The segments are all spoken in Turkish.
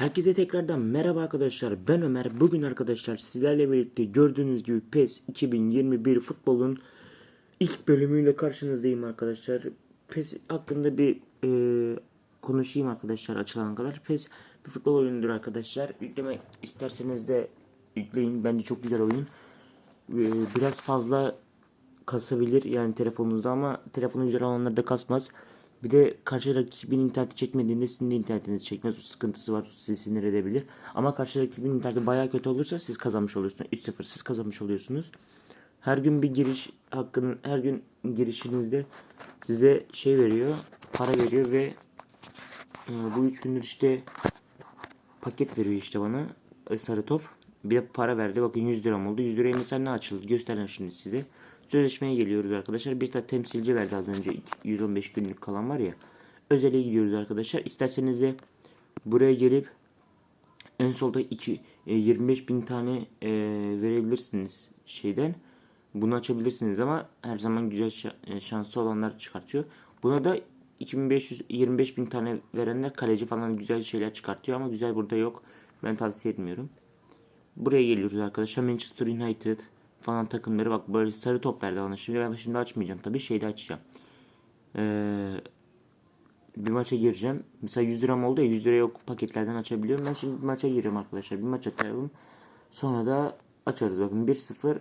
Herkese tekrardan merhaba arkadaşlar. Ben Ömer. Bugün arkadaşlar sizlerle birlikte gördüğünüz gibi PES 2021 futbolun ilk bölümüyle karşınızdayım arkadaşlar. PES hakkında bir e, konuşayım arkadaşlar açılana kadar. PES bir futbol oyunudur arkadaşlar. Yüklemek isterseniz de yükleyin. Bence çok güzel oyun. E, biraz fazla kasabilir yani telefonunuzda ama telefonu güzel olanlarda kasmaz. Bir de karşı rakibin interneti çekmediğinde sizin de internetinizi çekmez sıkıntısı var sizi sinir edebilir. Ama karşı rakibin interneti bayağı kötü olursa siz kazanmış oluyorsunuz. 3-0 siz kazanmış oluyorsunuz. Her gün bir giriş hakkının her gün girişinizde size şey veriyor para veriyor ve e, bu 3 gündür işte paket veriyor işte bana e, sarı top. Bir de para verdi. Bakın 100 liram oldu. 100 liraya mesela ne açıldı? Göstereyim şimdi size. Sözleşmeye geliyoruz arkadaşlar. Bir tane temsilci verdi az önce. 115 günlük kalan var ya. Özele gidiyoruz arkadaşlar. İsterseniz de buraya gelip en solda 2 e, 25 bin tane e, verebilirsiniz şeyden. Bunu açabilirsiniz ama her zaman güzel e, şansı olanlar çıkartıyor. Buna da 2500 25 bin tane verenler kaleci falan güzel şeyler çıkartıyor ama güzel burada yok. Ben tavsiye etmiyorum. Buraya geliyoruz arkadaşlar. Manchester United falan takımları bak böyle sarı top verdi bana. Şimdi ben şimdi açmayacağım tabii şeyde açacağım. Ee, bir maça gireceğim. Mesela 100 liram oldu ya 100 liraya yok paketlerden açabiliyorum. Ben şimdi bir maça gireceğim arkadaşlar. Bir maç atalım. Sonra da açarız. Bakın 1-0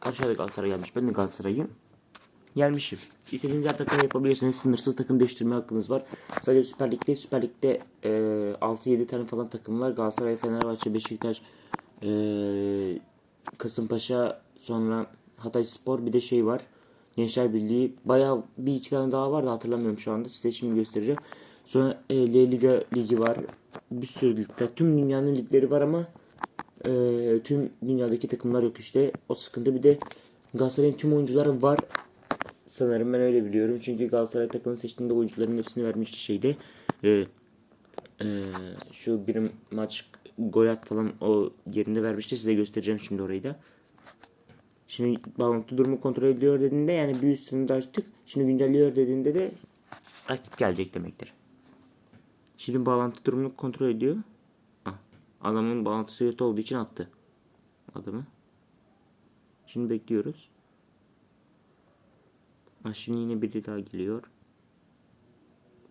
karşıda Galatasaray gelmiş. Ben de Galatasaray'ım. Gelmişim. İstediğiniz her takım yapabilirsiniz. Sınırsız takım değiştirme hakkınız var. Sadece Süper Lig'de Süper Lig'de e, 6-7 tane falan takım var. Galatasaray, Fenerbahçe, Beşiktaş, e, Kasımpaşa, sonra Hatay Spor bir de şey var. Gençler Birliği. Bayağı bir iki tane daha var da hatırlamıyorum şu anda. Size şimdi göstereceğim. Sonra e, L Liga Ligi var. Bir sürü ligler. Tüm dünyanın ligleri var ama e, tüm dünyadaki takımlar yok işte. O sıkıntı. Bir de Galatasaray'ın tüm oyuncuları var. Sanırım ben öyle biliyorum. Çünkü Galatasaray takımını seçtiğinde oyuncuların hepsini vermişti şeyde. E, e, şu bir maç gol at falan o yerinde vermişti. Size göstereceğim şimdi orayı da. Şimdi bağlantı durumu kontrol ediyor dediğinde yani bir üstünü de açtık. Şimdi güncelliyor dediğinde de rakip gelecek demektir. Şimdi bağlantı durumunu kontrol ediyor. Adamın bağlantısı kötü olduğu için attı. Adamı. Şimdi bekliyoruz. Ah, şimdi yine biri daha geliyor.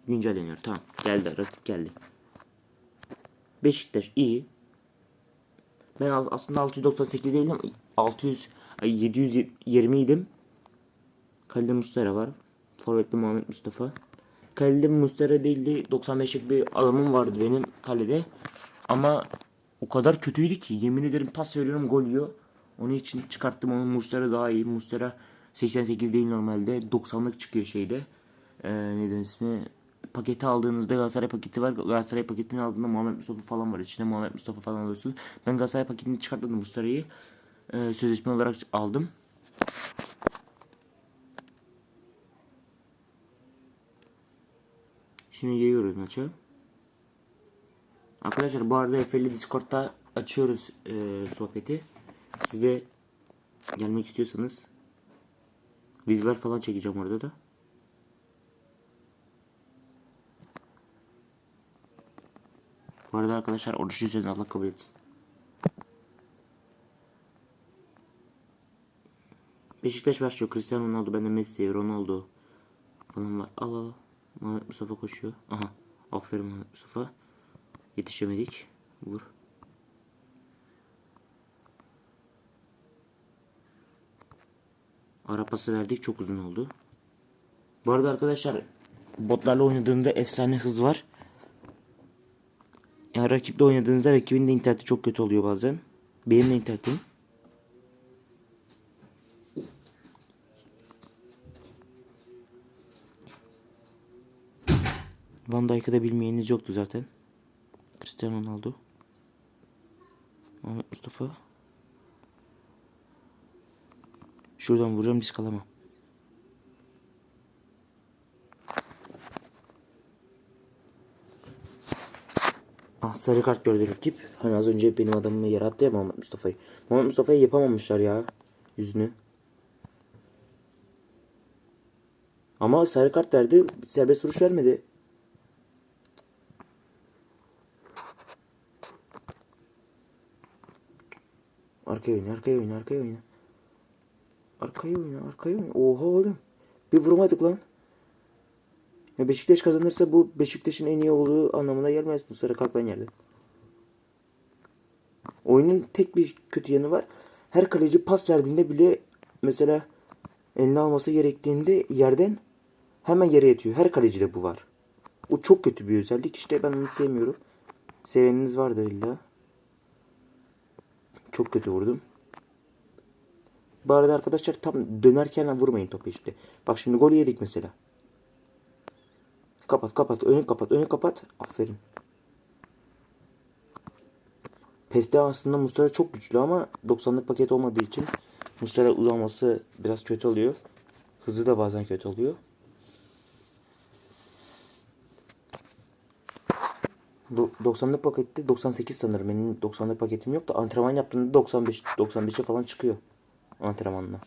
Güncelleniyor. Tamam. Geldi. Rakip geldi. Beşiktaş iyi. Ben aslında 698 değilim. 600 ay 720 idim. Kalede Mustera var. Forvetli Muhammed Mustafa. Kalede Mustera değildi. 95'lik bir adamım vardı benim kalede. Ama o kadar kötüydü ki yemin ederim pas veriyorum gol yiyor. Onun için çıkarttım onu. Mustera daha iyi. Mustera 88 değil normalde. 90'lık çıkıyor şeyde. Ee, neden ismi? Paketi aldığınızda Galatasaray paketi var. Galatasaray paketini aldığında Muhammed Mustafa falan var. İçinde Muhammed Mustafa falan alıyorsunuz. Ben Galatasaray paketini çıkartmadım Mustara'yı. Ee, sözleşme olarak aldım. Şimdi geliyoruz maça. Arkadaşlar bu arada Efe'li Discord'da açıyoruz e, sohbeti. Siz de gelmek istiyorsanız videolar falan çekeceğim orada da. Bu arada arkadaşlar oruç yüzünden Allah kabul etsin. Beşiktaş başlıyor. Cristiano Ronaldo, bende Messi, Ronaldo falan var. Al al. Muhammed Mustafa koşuyor. Aha. Aferin Muhammed Mustafa. Yetişemedik. Vur. Ara pası verdik. Çok uzun oldu. Bu arada arkadaşlar botlarla oynadığında efsane hız var. Yani rakiple oynadığınızda rakibin de interneti çok kötü oluyor bazen. Benim de internetim. Van Dijk'ı da bilmeyeniniz yoktu zaten. Cristiano Ronaldo. Ahmet Mustafa. Şuradan vuracağım risk alamam. Ah sarı kart gördü rakip. Hani az önce benim adamımı yarattı ya Muhammed Mustafa'yı. Muhammed Mustafa'yı yapamamışlar ya. Yüzünü. Ama sarı kart verdi. Serbest vuruş vermedi. Arkaya oyna, arkaya oyna, arkaya oyna. Arkaya oyna, arkaya oyna. Oha oğlum. Bir vurmadık lan. Ya Beşiktaş kazanırsa bu Beşiktaş'ın en iyi olduğu anlamına gelmez. Bu sıra kalk lan yerde. Oyunun tek bir kötü yanı var. Her kaleci pas verdiğinde bile mesela eline alması gerektiğinde yerden hemen yere yatıyor. Her kalecide bu var. O çok kötü bir özellik. İşte ben onu sevmiyorum. Seveniniz vardır illa. Çok kötü vurdum. Bu arada arkadaşlar tam dönerken vurmayın topu işte. Bak şimdi gol yedik mesela. Kapat kapat önü kapat önü kapat. Aferin. PES'te aslında Mustara çok güçlü ama 90'lık paket olmadığı için Mustara uzanması biraz kötü oluyor. Hızı da bazen kötü oluyor. Do- 90'lık pakette 98 sanırım. Benim 90'lık paketim yok da antrenman yaptığımda 95 95'e falan çıkıyor antrenmanla.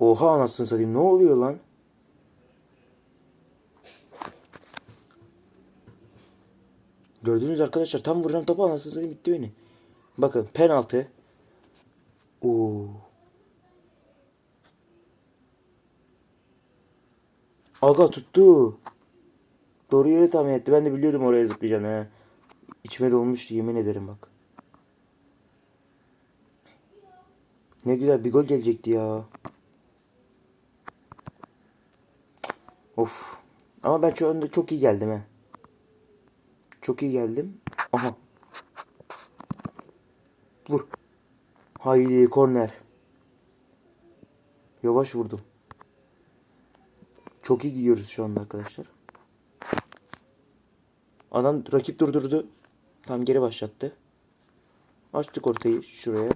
Oha anasını satayım ne oluyor lan? Gördünüz arkadaşlar tam vuracağım topu anasını satayım bitti beni. Bakın penaltı. Oo. Aga tuttu. Doğru yere tahmin etti. Ben de biliyordum oraya zıplayacağını. He. İçime dolmuştu yemin ederim bak. Ne güzel bir gol gelecekti ya. Of. Ama ben şu anda çok iyi geldim he. Çok iyi geldim. Aha. Vur. Haydi korner. Yavaş vurdum. Çok iyi gidiyoruz şu anda arkadaşlar. Adam rakip durdurdu. Tam geri başlattı. Açtık ortayı şuraya.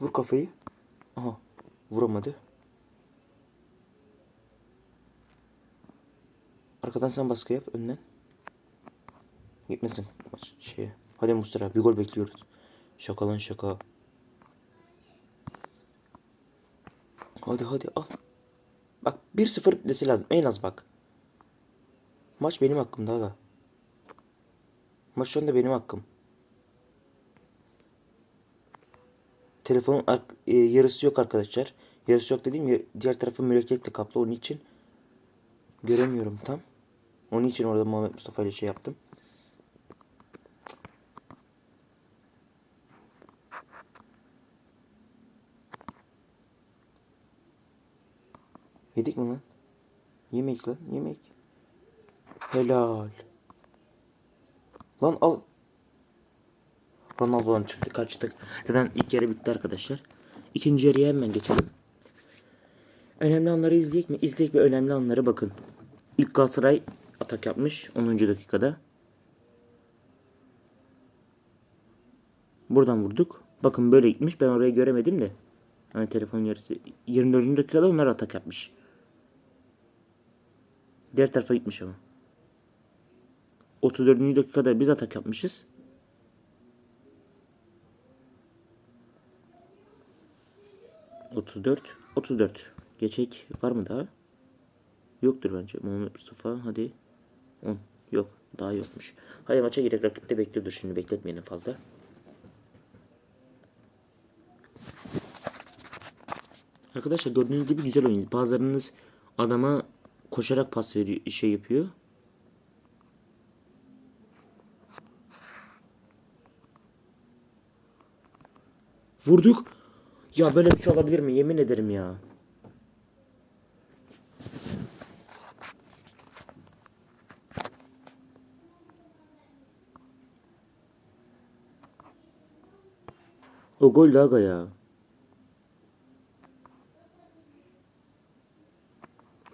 Vur kafayı. Aha. Vuramadı. Arkadan sen baskı yap önden. Gitmesin şeye. Hadi Mustafa bir gol bekliyoruz. Şaka lan şaka. Hadi hadi al. Bak 1-0 bitmesi lazım en az bak. Maç benim hakkımda aga. Maç şu anda benim hakkım. Telefonun e, yarısı yok arkadaşlar. Yarısı yok dediğim ya diğer tarafı mürekkeple kaplı onun için göremiyorum tam. Onun için orada Muhammed Mustafa ile şey yaptım. Yedik mi lan? Yemek lan yemek. Helal. Lan al. Ronaldo'dan çıktı kaçtık. Zaten ilk yarı bitti arkadaşlar. İkinci yarıya hemen geçelim. Önemli anları izleyek mi? İzleyek ve önemli anları bakın. İlk Galatasaray atak yapmış 10. dakikada. Buradan vurduk. Bakın böyle gitmiş. Ben orayı göremedim de. Hani telefonun yarısı 24. dakikada onlar atak yapmış. Diğer tarafa gitmiş ama. 34. dakikada biz atak yapmışız. Otuz dört, otuz dört. Geçek var mı daha? Yoktur bence. Muhammed Mustafa hadi. 10. Yok. Daha yokmuş. Hadi maça girek. Rakip de bekliyordur şimdi. Bekletmeyelim fazla. Arkadaşlar gördüğünüz gibi güzel oyun. Bazılarınız adama koşarak pas veriyor, şey yapıyor. Vurduk. Ya böyle bir şey olabilir mi? Yemin ederim ya. O gol de aga ya.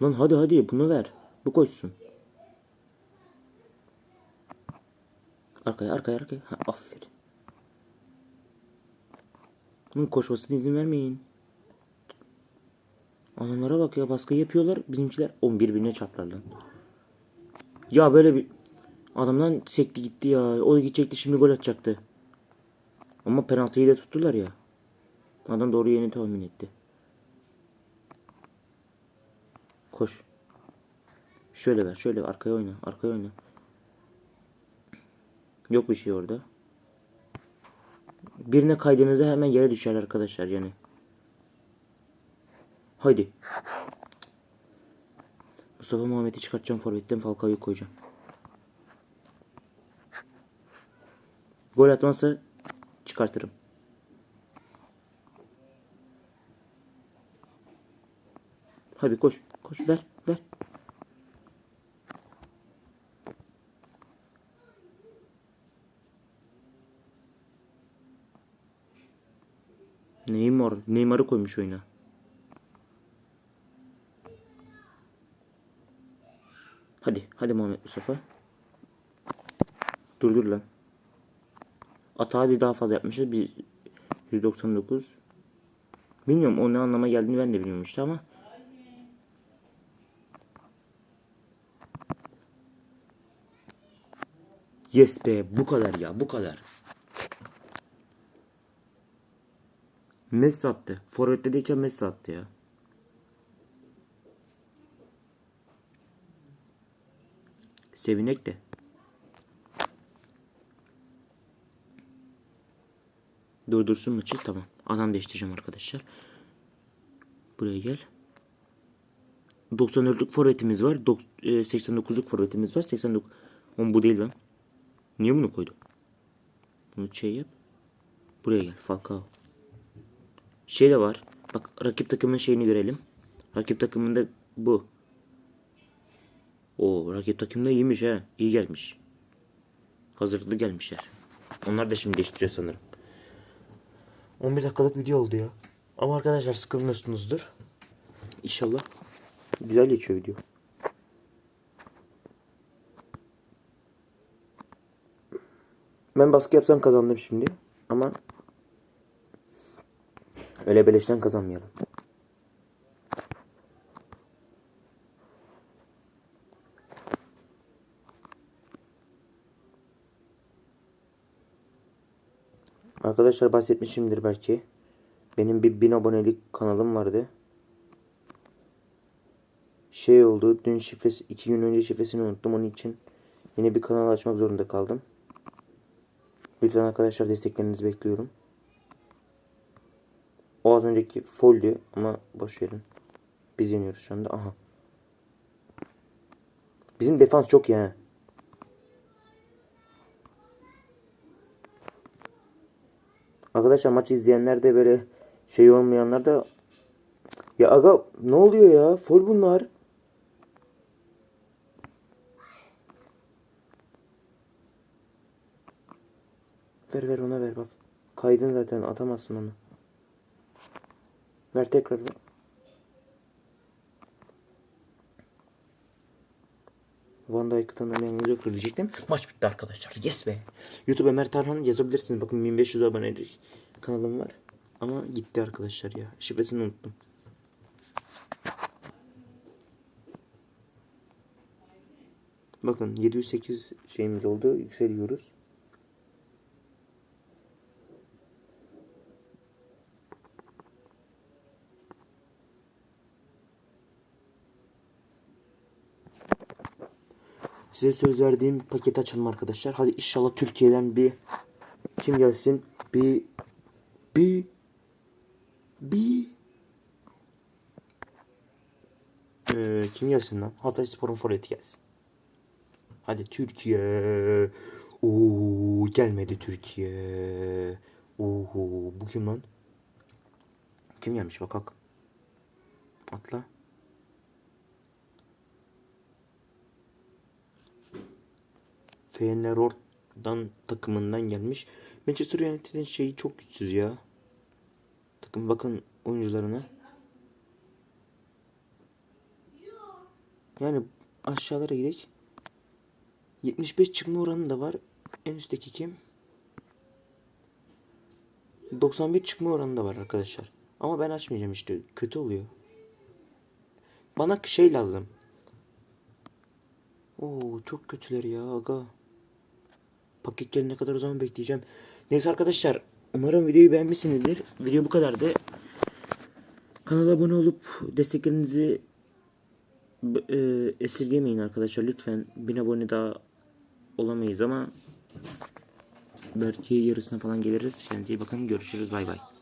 Lan hadi hadi bunu ver. Bu koşsun. Arkaya arkaya arkaya. Ha, aferin. Bunun koşmasına izin vermeyin. Adamlara bak ya baskı yapıyorlar. Bizimkiler 11 birbirine çarplar lan. Ya böyle bir adamdan sekti gitti ya. O gidecekti şimdi gol atacaktı. Ama penaltıyı da tuttular ya. Adam doğru yerini tahmin etti. Koş. Şöyle ver. Şöyle arkaya oyna. Arkaya oyna. Yok bir şey orada. Birine kaydığınızda hemen yere düşer arkadaşlar yani. Haydi. Mustafa Muhammed'i çıkartacağım forvetten Falcao'yu koyacağım. Gol atmazsa çıkartırım. Hadi koş. Koş ver ver. Neymar. Neymar'ı koymuş oyuna. Hadi. Hadi Muhammed Mustafa. Dur dur lan. Atağı bir daha fazla yapmışız. Bir 199. Bilmiyorum o ne anlama geldiğini ben de bilmiyorum işte ama. Yes be bu kadar ya bu kadar. Messi attı. Forvet'teyken Messi attı ya. Sevinek de. Durdursun maçı tamam. Adam değiştireceğim arkadaşlar. Buraya gel. 94'lük forvetimiz var. Dok- e, 89'luk forvetimiz var. 89 Oğlum bu değil lan. Niye bunu koydum? Bunu şey yap. Buraya gel Falcao. Şey de var. Bak rakip takımın şeyini görelim. Rakip takımında bu. O rakip takımda iyiymiş ha. İyi gelmiş. Hazırlıklı gelmişler. Onlar da şimdi değiştireceğiz sanırım. 11 dakikalık video oldu ya. Ama arkadaşlar sıkılmıyorsunuzdur. İnşallah. Güzel geçiyor video. Ben baskı yapsam kazandım şimdi. Ama öyle beleşten kazanmayalım. Arkadaşlar bahsetmişimdir belki. Benim bir bin abonelik kanalım vardı. Şey oldu. Dün şifresi iki gün önce şifresini unuttum. Onun için yeni bir kanal açmak zorunda kaldım. Lütfen arkadaşlar desteklerinizi bekliyorum. O az önceki folyo ama boş verin. Biz yeniyoruz şu anda. Aha. Bizim defans çok ha. Arkadaşlar maçı izleyenler de böyle şey olmayanlar da ya aga ne oluyor ya? Fol bunlar. Ver ver ona ver bak. Kaydın zaten atamazsın onu. Ver tekrar ver. Van Dijk'tan önemli yoktur diyecektim. Maç bitti arkadaşlar. Yes be. YouTube Ömer Tarhan yazabilirsiniz. Bakın 1500 abonelik kanalım var. Ama gitti arkadaşlar ya. Şifresini unuttum. Bakın 708 şeyimiz oldu. Yükseliyoruz. Size söz verdiğim paketi açalım arkadaşlar. Hadi inşallah Türkiye'den bir kim gelsin? Bir bir bir ee, kim gelsin lan? Hatay Spor'un forveti gelsin. Hadi Türkiye. Oo gelmedi Türkiye. Oho bu kim lan? Kim gelmiş bak bak. Atla. Feyenoord'dan takımından gelmiş. Manchester United'in şeyi çok güçsüz ya. Takım bakın oyuncularına. Yani aşağılara gidelim. 75 çıkma oranı da var. En üstteki kim? 91 çıkma oranı da var arkadaşlar. Ama ben açmayacağım işte. Kötü oluyor. Bana şey lazım. Oo çok kötüler ya aga. Paket gelene kadar o zaman bekleyeceğim. Neyse arkadaşlar. Umarım videoyu beğenmişsinizdir. Video bu kadardı. Kanala abone olup desteklerinizi e, esirgemeyin arkadaşlar lütfen. 1000 abone daha olamayız ama belki yarısına falan geliriz. Kendinize iyi bakın. Görüşürüz. Bay bay.